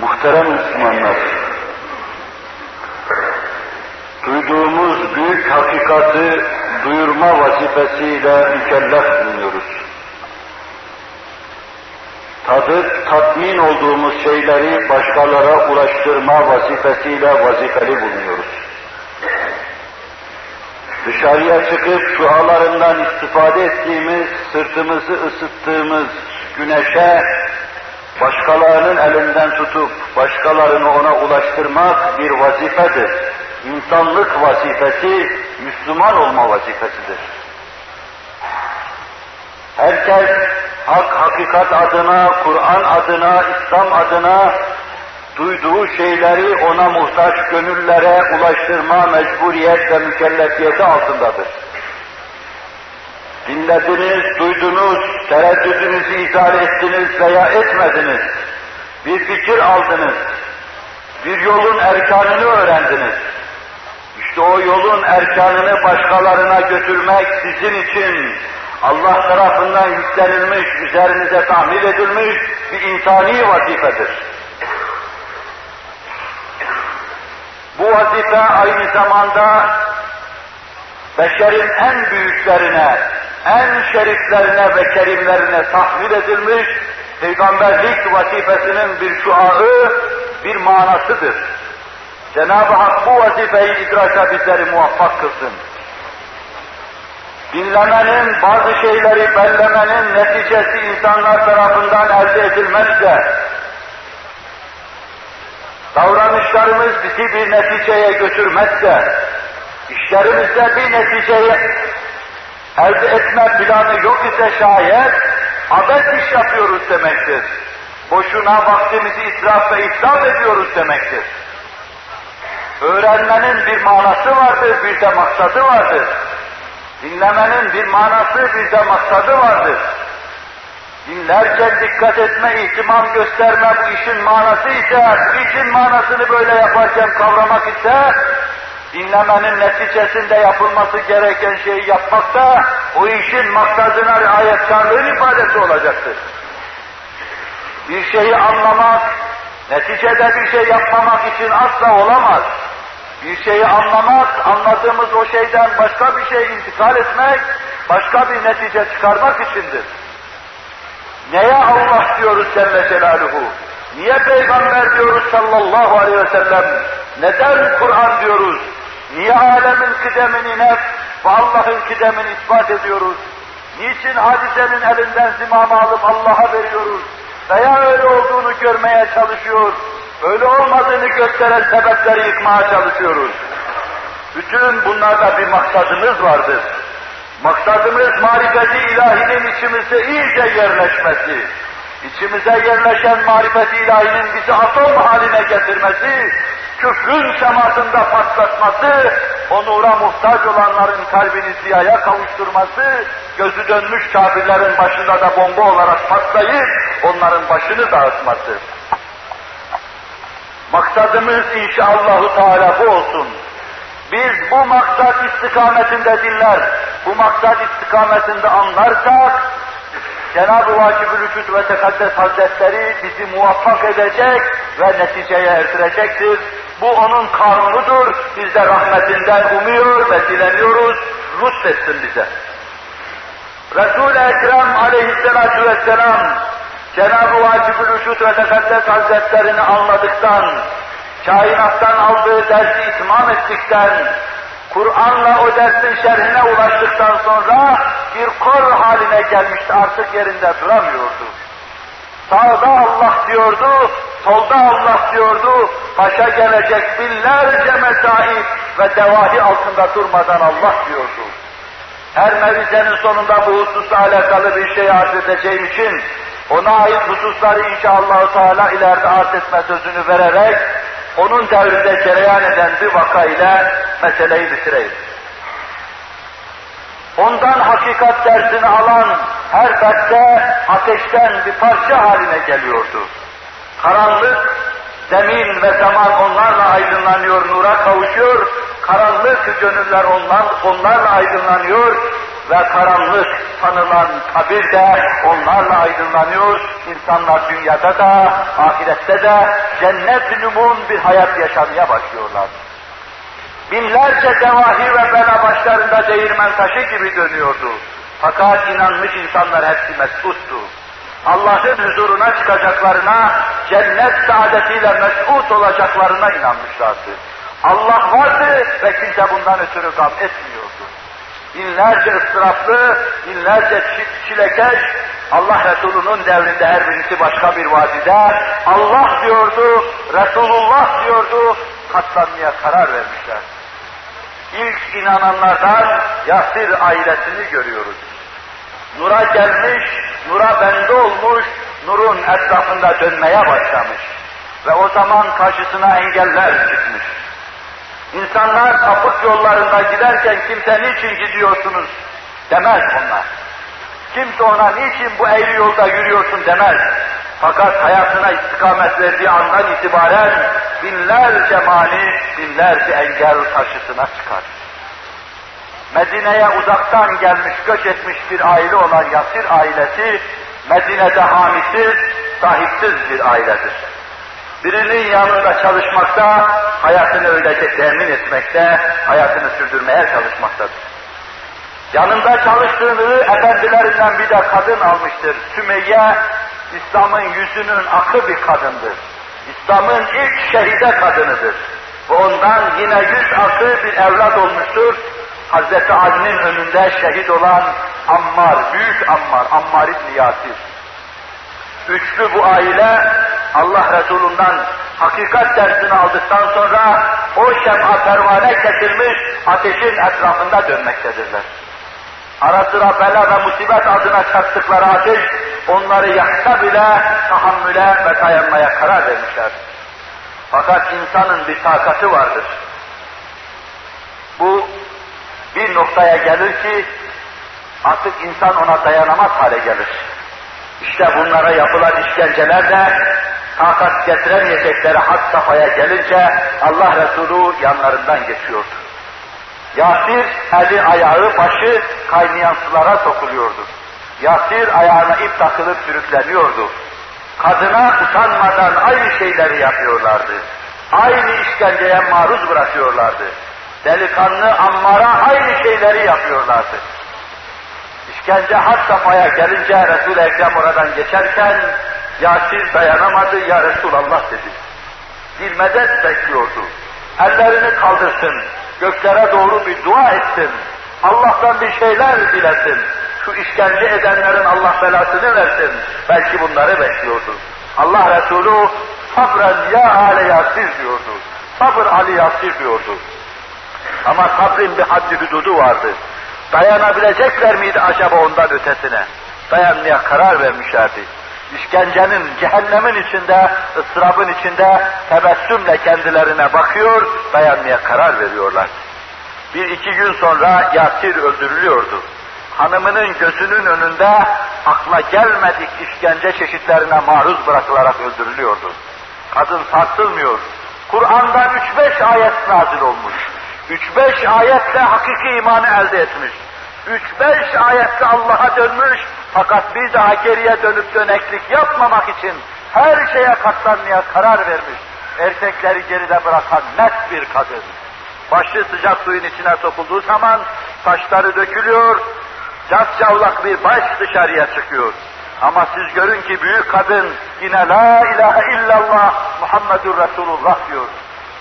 Muhterem Müslümanlar, duyduğumuz büyük hakikati duyurma vazifesiyle mükellef bulunuyoruz. Tadıp, tatmin olduğumuz şeyleri başkalara ulaştırma vazifesiyle vazifeli bulunuyoruz. Dışarıya çıkıp şualarından istifade ettiğimiz, sırtımızı ısıttığımız güneşe başkalarının elinden tutup başkalarını ona ulaştırmak bir vazifedir. İnsanlık vazifesi, Müslüman olma vazifesidir. Herkes hak, hakikat adına, Kur'an adına, İslam adına duyduğu şeyleri ona muhtaç gönüllere ulaştırma mecburiyet ve mükellefiyeti altındadır. Dinlediniz, duydunuz, tereddüdünüzü izah ettiniz veya etmediniz. Bir fikir aldınız. Bir yolun erkanını öğrendiniz. İşte o yolun erkanını başkalarına götürmek sizin için Allah tarafından yüklenilmiş, üzerinize tahmil edilmiş bir insani vazifedir. Bu vazife aynı zamanda beşerin en büyüklerine, en şeriflerine ve kerimlerine tahvil edilmiş peygamberlik vazifesinin bir şuağı, bir manasıdır. Cenab-ı Hak bu vazifeyi idraka bizleri muvaffak kılsın. Dinlemenin, bazı şeyleri bellemenin neticesi insanlar tarafından elde edilmezse, davranışlarımız bizi bir neticeye götürmezse, işlerimizde bir neticeyi elde etme planı yok ise şayet, abes iş yapıyoruz demektir. Boşuna vaktimizi israf ve israf ediyoruz demektir. Öğrenmenin bir manası vardır, bir de maksadı vardır. Dinlemenin bir manası, bir de maksadı vardır. Dinlerken dikkat etme, ihtimam gösterme bu işin manası ise, bu işin manasını böyle yaparken kavramak ise, dinlemenin neticesinde yapılması gereken şeyi yapmakta, o işin maksadına riayetkarlığın ifadesi olacaktır. Bir şeyi anlamak, neticede bir şey yapmamak için asla olamaz. Bir şeyi anlamak, anladığımız o şeyden başka bir şey intikal etmek, başka bir netice çıkarmak içindir. Neye Allah diyoruz Celle Celaluhu? Niye Peygamber diyoruz sallallahu aleyhi ve sellem? Neden Kur'an diyoruz? Niye alemin kıdemini nef ve Allah'ın kıdemini ispat ediyoruz? Niçin hadisenin elinden zimamı alıp Allah'a veriyoruz? Veya öyle olduğunu görmeye çalışıyor, öyle olmadığını gösteren sebepleri yıkmaya çalışıyoruz. Bütün bunlarda bir maksadımız vardır. Maksadımız marifeti ilahinin içimizde iyice yerleşmesi, içimize yerleşen marifeti ilahinin bizi atom haline getirmesi, küfrün semasında patlatması, o nura muhtaç olanların kalbini ziyaya kavuşturması, gözü dönmüş kafirlerin başında da bomba olarak patlayıp onların başını dağıtması. Maksadımız inşallahü teala bu olsun. Biz bu maksat istikametinde dinler, bu maksat istikametinde anlarsak, Cenab-ı Vacib-ül ve Tekaddes Hazretleri bizi muvaffak edecek ve neticeye erdirecektir. Bu onun kanunudur. Biz de rahmetinden umuyor ve dileniyoruz. Lütfetsin bize. Resul-i Ekrem aleyhissalatu vesselam Cenab-ı Vacib-ül Vücud ve Tekaddes Hazretlerini anladıktan, kainattan aldığı dersi itmam ettikten, Kur'an'la o dersin şerhine ulaştıktan sonra bir kor haline gelmişti, artık yerinde duramıyordu. Sağda Allah diyordu, solda Allah diyordu, başa gelecek binlerce mesaip ve devahi altında durmadan Allah diyordu. Her mevizenin sonunda bu hususla alakalı bir şey arz edeceğim için, ona ait hususları inşallah Teala ileride arz etme sözünü vererek, onun devrinde cereyan eden bir vaka ile meseleyi bitireyim. Ondan hakikat dersini alan her derste ateşten bir parça haline geliyordu. Karanlık, zemin ve zaman onlarla aydınlanıyor, nura kavuşuyor. Karanlık gönüller onlar, onlarla aydınlanıyor. ve karanlık sanılan kabir de onlarla aydınlanıyor. İnsanlar dünyada da, ahirette de cennet numun bir hayat yaşamaya başlıyorlar. Binlerce devahi ve bela başlarında değirmen taşı gibi dönüyordu. Fakat inanmış insanlar hepsi mesuttu. Allah'ın huzuruna çıkacaklarına, cennet saadetiyle mesut olacaklarına inanmışlardı. Allah vardı ve kimse bundan ötürü gam etmiyordu. Binlerce ıstıraplı, binlerce çilekeş, Allah Resulü'nün devrinde her birisi başka bir vadide, Allah diyordu, Resulullah diyordu, katlanmaya karar vermişler. İlk inananlardan Yasir ailesini görüyoruz. Nura gelmiş, nura bende olmuş, nurun etrafında dönmeye başlamış. Ve o zaman karşısına engeller çıkmış. İnsanlar sapık yollarında giderken kimse niçin gidiyorsunuz demez onlar. Kimse ona niçin bu eğri yolda yürüyorsun demez. Fakat hayatına istikamet verdiği andan itibaren binlerce mani, binlerce engel karşısına çıkar. Medine'ye uzaktan gelmiş, göç etmiş bir aile olan Yasir ailesi, Medine'de hamisiz, sahipsiz bir ailedir. Birinin yanında çalışmakta, hayatını öylece temin etmekte, hayatını sürdürmeye çalışmaktadır. Yanında çalıştığını efendilerinden bir de kadın almıştır. Sümeyye, İslam'ın yüzünün akı bir kadındır. İslam'ın ilk şehide kadınıdır. Ve ondan yine yüz akı bir evlat olmuştur. Hazreti Ali'nin önünde şehit olan Ammar, büyük Ammar, Ammar İbni Yasir. Üçlü bu aile Allah Resulü'nden hakikat dersini aldıktan sonra o şem'a pervane kesilmiş ateşin etrafında dönmektedirler. Ara sıra bela ve musibet adına çarptıkları ateş onları yaksa bile tahammüle ve dayanmaya karar vermişler. Fakat insanın bir takati vardır. Bu noktaya gelir ki artık insan ona dayanamaz hale gelir. İşte bunlara yapılan işkenceler de takat getiremeyecekleri had safhaya gelince Allah Resulü yanlarından geçiyordu. Yasir eli ayağı başı kaynayan sulara sokuluyordu. Yasir ayağına ip takılıp sürükleniyordu. Kadına utanmadan aynı şeyleri yapıyorlardı. Aynı işkenceye maruz bırakıyorlardı. Delikanlı Ammar'a aynı şeyleri yapıyorlardı. İşkence had safhaya gelince Resul-i Ekrem oradan geçerken Yasir dayanamadı, ya Resulallah dedi. Bir medet bekliyordu. Ellerini kaldırsın, göklere doğru bir dua etsin. Allah'tan bir şeyler dilesin. Şu işkence edenlerin Allah belasını versin. Belki bunları bekliyordu. Allah Resulü sabren ya ale yasir diyordu. Sabır Ali yasir diyordu. Ama sabrin bir haddi hududu vardı. Dayanabilecekler miydi acaba ondan ötesine? Dayanmaya karar vermişlerdi. İşkencenin, cehennemin içinde, ıstırabın içinde tebessümle kendilerine bakıyor, dayanmaya karar veriyorlar. Bir iki gün sonra Yasir öldürülüyordu. Hanımının gözünün önünde akla gelmedik işkence çeşitlerine maruz bırakılarak öldürülüyordu. Kadın sarsılmıyor. Kur'an'dan üç beş ayet nazil olmuş. Üç beş ayetle hakiki imanı elde etmiş. Üç beş ayetle Allah'a dönmüş fakat bir daha geriye dönüp döneklik yapmamak için her şeye katlanmaya karar vermiş. Erkekleri geride bırakan net bir kadın. Başı sıcak suyun içine sokulduğu zaman saçları dökülüyor, cavlak bir baş dışarıya çıkıyor. Ama siz görün ki büyük kadın yine la ilahe illallah Muhammedur Resulullah diyor.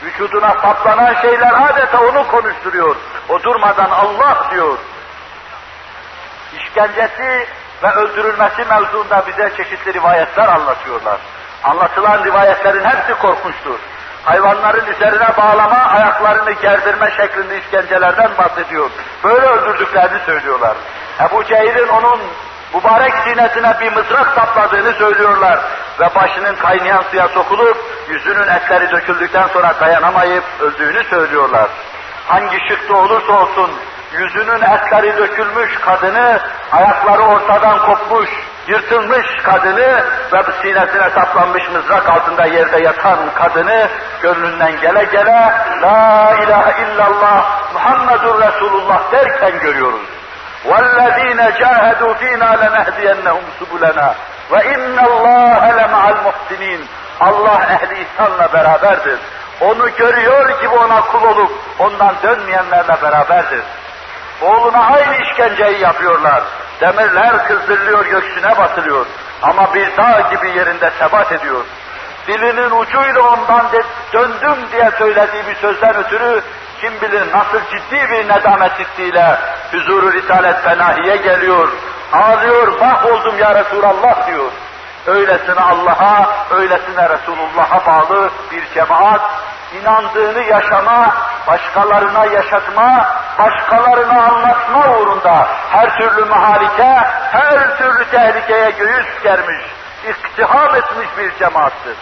Vücuduna saplanan şeyler adeta onu konuşturuyor. O durmadan Allah diyor. İşkencesi ve öldürülmesi mevzuunda bize çeşitli rivayetler anlatıyorlar. Anlatılan rivayetlerin hepsi korkunçtur. Hayvanların üzerine bağlama, ayaklarını gerdirme şeklinde işkencelerden bahsediyor. Böyle öldürdüklerini söylüyorlar. Ebu Cehil'in onun mübarek sinesine bir mızrak sapladığını söylüyorlar ve başının kaynayan suya sokulup yüzünün etleri döküldükten sonra dayanamayıp öldüğünü söylüyorlar. Hangi şıkta olursa olsun yüzünün etleri dökülmüş kadını, ayakları ortadan kopmuş, yırtılmış kadını ve sinesine saplanmış mızrak altında yerde yatan kadını gönlünden gele gele La ilahe illallah Muhammedur Resulullah derken görüyoruz. وَالَّذ۪ينَ جَاهَدُوا ف۪ينَا لَنَهْدِيَنَّهُمْ سُبُلَنَا وَاِنَّ اللّٰهَ لَمَعَ الْمُحْسِنِينَ Allah ehli ihsanla beraberdir. Onu görüyor gibi ona kul olup ondan dönmeyenlerle beraberdir. Oğluna aynı işkenceyi yapıyorlar. Demirler kızdırılıyor, göksüne batılıyor. Ama bir dağ gibi yerinde sebat ediyor. Dilinin ucuyla ondan de, döndüm diye söylediği bir sözden ötürü kim bilir nasıl ciddi bir nedamet hissiyle huzuru Risalet Fenahi'ye geliyor. Ağlıyor, mahvoldum ya Resulallah diyor. Öylesine Allah'a, öylesine Resulullah'a bağlı bir cemaat, inandığını yaşama, başkalarına yaşatma, başkalarına anlatma uğrunda her türlü mahalike, her türlü tehlikeye göğüs germiş, iktiham etmiş bir cemaattir.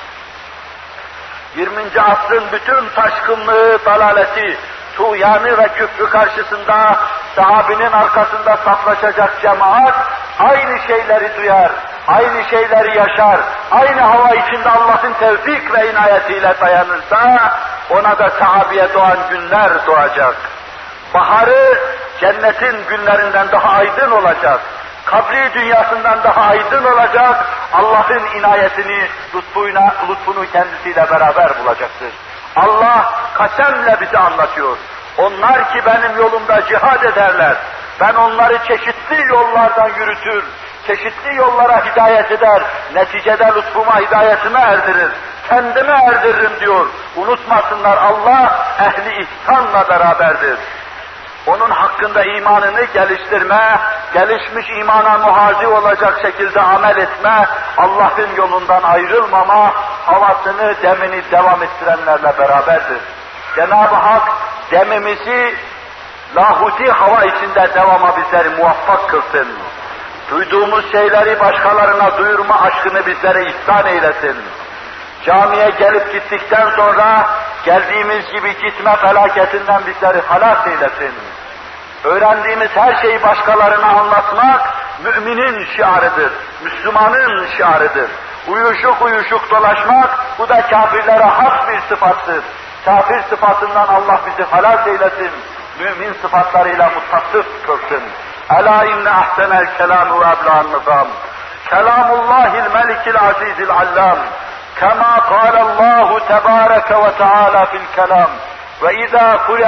20. asrın bütün taşkınlığı, dalaleti, tuğyanı ve küfrü karşısında sahabinin arkasında saflaşacak cemaat aynı şeyleri duyar, aynı şeyleri yaşar, aynı hava içinde Allah'ın tevfik ve inayetiyle dayanırsa ona da sahabeye doğan günler doğacak. Baharı cennetin günlerinden daha aydın olacak. Kabri dünyasından daha aydın olacak. Allah'ın inayetini, lütfuyla, lütfunu kendisiyle beraber bulacaktır. Allah kasemle bize anlatıyor. Onlar ki benim yolumda cihad ederler. Ben onları çeşitli yollardan yürütür, çeşitli yollara hidayet eder, neticede lütfuma hidayetime erdirir, kendime erdiririm diyor. Unutmasınlar Allah ehli ihsanla beraberdir. Onun hakkında imanını geliştirme, gelişmiş imana muhazi olacak şekilde amel etme, Allah'ın yolundan ayrılmama, havasını, demini devam ettirenlerle beraberdir. Cenab-ı Hak demimizi lahuti hava içinde devama bizleri muvaffak kılsın. Duyduğumuz şeyleri başkalarına duyurma aşkını bizlere ihsan eylesin. Camiye gelip gittikten sonra geldiğimiz gibi gitme felaketinden bizleri halas eylesin. Öğrendiğimiz her şeyi başkalarına anlatmak müminin şiarıdır, Müslümanın şiarıdır. Uyuşuk uyuşuk dolaşmak bu da kafirlere has bir sıfattır. Kafir sıfatından Allah bizi halas eylesin. Mümin sıfatlarıyla muttasıf kılsın. ألا إن أحسن الكلام وأبلغ النظام كلام الله الملك العزيز العلام كما قال الله تبارك وتعالى في الكلام. وإذا قرأ